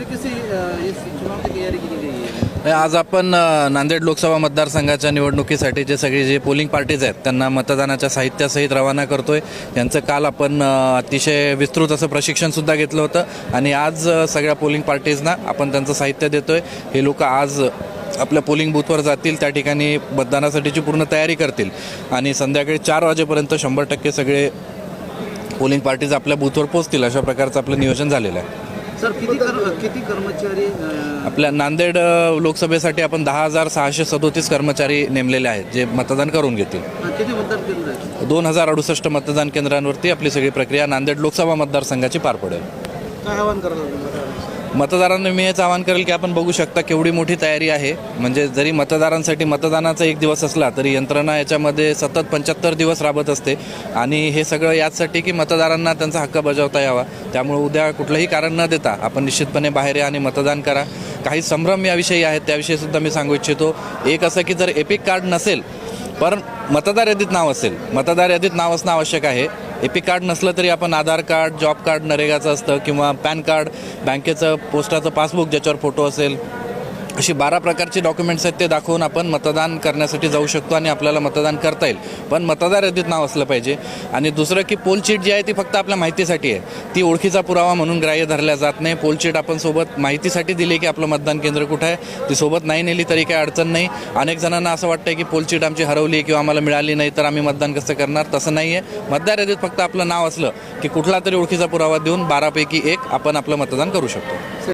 तरीके से इस चुनाव की तैयारी की गई है? आज आपण नांदेड लोकसभा मतदारसंघाच्या निवडणुकीसाठी जे सगळे जे पोलिंग पार्टीज आहेत त्यांना मतदानाच्या साहित्यासहित रवाना करतोय. त्यांचं काल आपण अतिशय विस्तृत असं प्रशिक्षणसुद्धा घेतलं होतं. आणि आज सगळ्या पोलिंग पार्टीजना आपण त्यांचं साहित्य देतोय. हे लोक आज आपल्या पोलिंग बूथवर जातील त्या ठिकाणी मतदानासाठीची पूर्ण तयारी करतील. आणि संध्याकाळी चार वाजेपर्यंत शंभर टक्के सगळे पोलिंग पार्टीज आपल्या बूथवर पोहोचतील अशा प्रकारचं आपलं नियोजन झालेलं आहे. सर किती कर किती कर्मचारी आपल्या नांदेड लोकसभेसाठी आपण दहा हजार सहाशे सदोतीस कर्मचारी नेमलेले आहेत जे मतदान करून घेतील. दोन हजार अडुसष्ट मतदान केंद्रांवरती आपली सगळी प्रक्रिया नांदेड लोकसभा मतदारसंघाची पार पडेल. काय आव्हान लागेल? मतदारांना मी हेच आवाहन करेल की आपण बघू शकता केवढी मोठी तयारी आहे. म्हणजे जरी मतदारांसाठी मतदानाचा एक दिवस असला तरी यंत्रणा याच्यामध्ये सतत पंच्याहत्तर दिवस राबत असते. आणि हे सगळं याचसाठी की मतदारांना त्यांचा हक्क बजावता यावा. त्यामुळे उद्या कुठलंही कारण न देता आपण निश्चितपणे बाहेर या आणि मतदान करा. काही संभ्रम याविषयी आहेत त्याविषयी सुद्धा मी सांगू इच्छितो. एक असं की जर एपिक कार्ड नसेल पण मतदार यादीत नाव असेल. मतदार यादीत नाव असणं आवश्यक आहे. एपी कार्ड नसलं तरी आपण आधार कार्ड जॉब कार्ड नरेगाचं असतं किंवा पॅन कार्ड बँकेचं पोस्टाचं पासबुक ज्याच्यावर फोटो असेल अशी बारा प्रकारचे डॉक्युमेंट्स आहेत ते दाखवून आपण मतदान करण्यासाठी जाऊ शकतो आणि आपल्याला मतदान करता येईल. पण मतदार यादीत नाव असलं पाहिजे. आणि दुसरं की पोलचीट जी आहे ती फक्त आपल्या माहितीसाठी आहे. ती ओळखीचा पुरावा म्हणून ग्राह्य धरल्या जात नाही. पोलचीट आपण सोबत माहितीसाठी दिली की आपलं मतदान केंद्र कुठं आहे ती सोबत नाही नेली तरी काही अडचण नाही. अनेक जणांना असं वाटतं की पोलचीट आमची हरवली किंवा आम्हाला मिळाली नाही तर आम्ही मतदान कसं करणार? तसं नाही आहे मतदार यादीत फक्त आपलं नाव असलं की कुठला तरी ओळखीचा पुरावा देऊन बारापैकी एक आपण आपलं मतदान करू शकतो.